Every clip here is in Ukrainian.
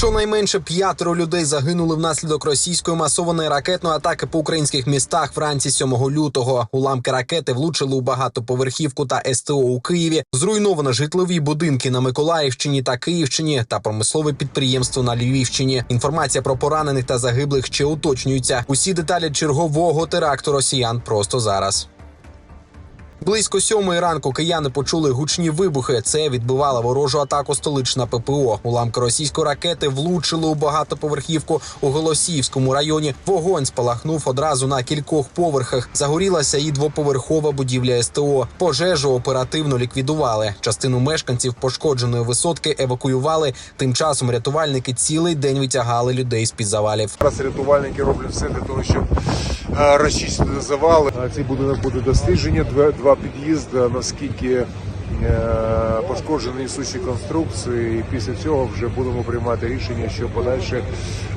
Щонайменше п'ятеро людей загинули внаслідок російської масованої ракетної атаки по українських містах вранці 7 лютого. Уламки ракети влучили у багатоповерхівку та СТО у Києві. Зруйновано житлові будинки на Миколаївщині та Київщині та промислове підприємство на Львівщині. Інформація про поранених та загиблих ще уточнюється. Усі деталі чергового теракту росіян просто зараз. Близько сьомої ранку кияни почули гучні вибухи. Це відбивала ворожу атаку столична ППО. Уламки російської ракети влучили у багатоповерхівку у Голосіївському районі. Вогонь спалахнув одразу на кількох поверхах. Загорілася і двоповерхова будівля СТО. Пожежу оперативно ліквідували. Частину мешканців пошкодженої висотки евакуювали. Тим часом рятувальники цілий день витягали людей з під завалів. Зараз рятувальники роблять все для того, щоб е, розчистити завали. Цей будинок буде дослідження, два, два під'їзди, наскільки пошкоджені несущі конструкції. І після цього вже будемо приймати рішення, що подальше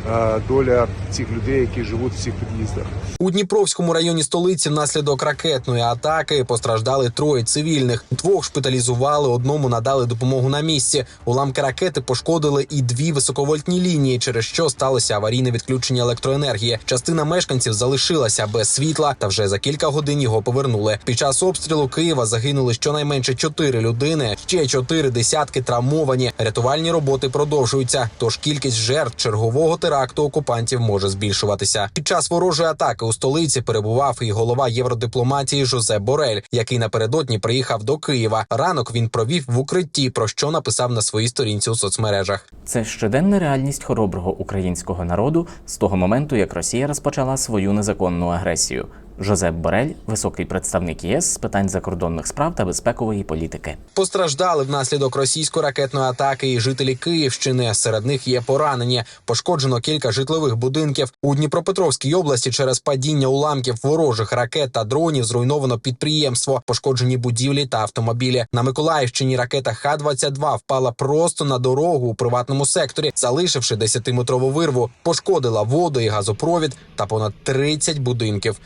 е, доля цих людей, які живуть в цих під'їздах. У Дніпровському районі столиці внаслідок ракетної атаки постраждали троє цивільних. Двох шпиталізували, одному надали допомогу на місці. Уламки ракети пошкодили і дві високовольтні лінії, через що сталося аварійне відключення електроенергії. Частина мешканців залишилася без світла, та вже за кілька годин його повернули. Під час обстрілу Києва загинули щонайменше чотири людини. Ще чотири десятки травмовані. Рятувальні роботи продовжуються. Тож кількість жертв чергового теракту окупантів може збільшуватися. Під час ворожої атаки у столиці перебував і голова євродипломатії Жозеп Борель, який напередодні приїхав до Києва. Ранок він провів в укритті, про що написав на своїй сторінці у соцмережах. Це щоденна реальність хороброго українського народу з того моменту, як Росія розпочала свою незаконну агресію. Жозеп Борель, високий представник ЄС з питань закордонних справ та безпекової політики. Постраждали внаслідок російської ракетної атаки і жителі Київщини. Серед них є поранені. Пошкоджено кілька житлових будинків у Дніпропетровській області. Через падіння уламків ворожих ракет та дронів зруйновано підприємство, пошкоджені будівлі та автомобілі. На Миколаївщині ракета Х-22 впала просто на дорогу у приватному секторі, залишивши 10-метрову вирву. Пошкодила воду і газопровід та понад 30 будинків.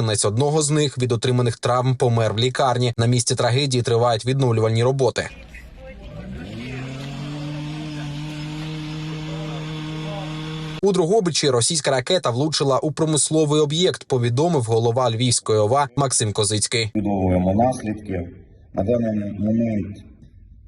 Мешканець одного з них від отриманих травм помер в лікарні. На місці трагедії тривають відновлювальні роботи. У Дрогобичі російська ракета влучила у промисловий об'єкт. Повідомив голова Львівської ОВА Максим Козицький. Відновлюємо наслідки. На даний момент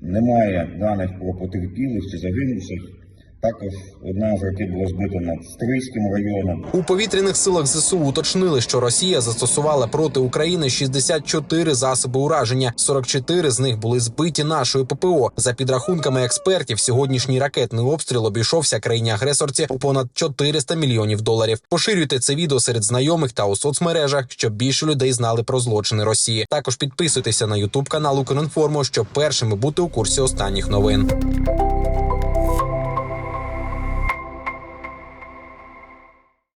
немає даних про потерпілих чи загинувших. Також одна з ракет була збита над Стрийським районом. У повітряних силах ЗСУ уточнили, що Росія застосувала проти України 64 засоби ураження. 44 з них були збиті нашою ППО. За підрахунками експертів, сьогоднішній ракетний обстріл обійшовся країні агресорці у понад 400 мільйонів доларів. Поширюйте це відео серед знайомих та у соцмережах, щоб більше людей знали про злочини Росії. Також підписуйтеся на Ютуб канал Укрінформу, щоб першими бути у курсі останніх новин.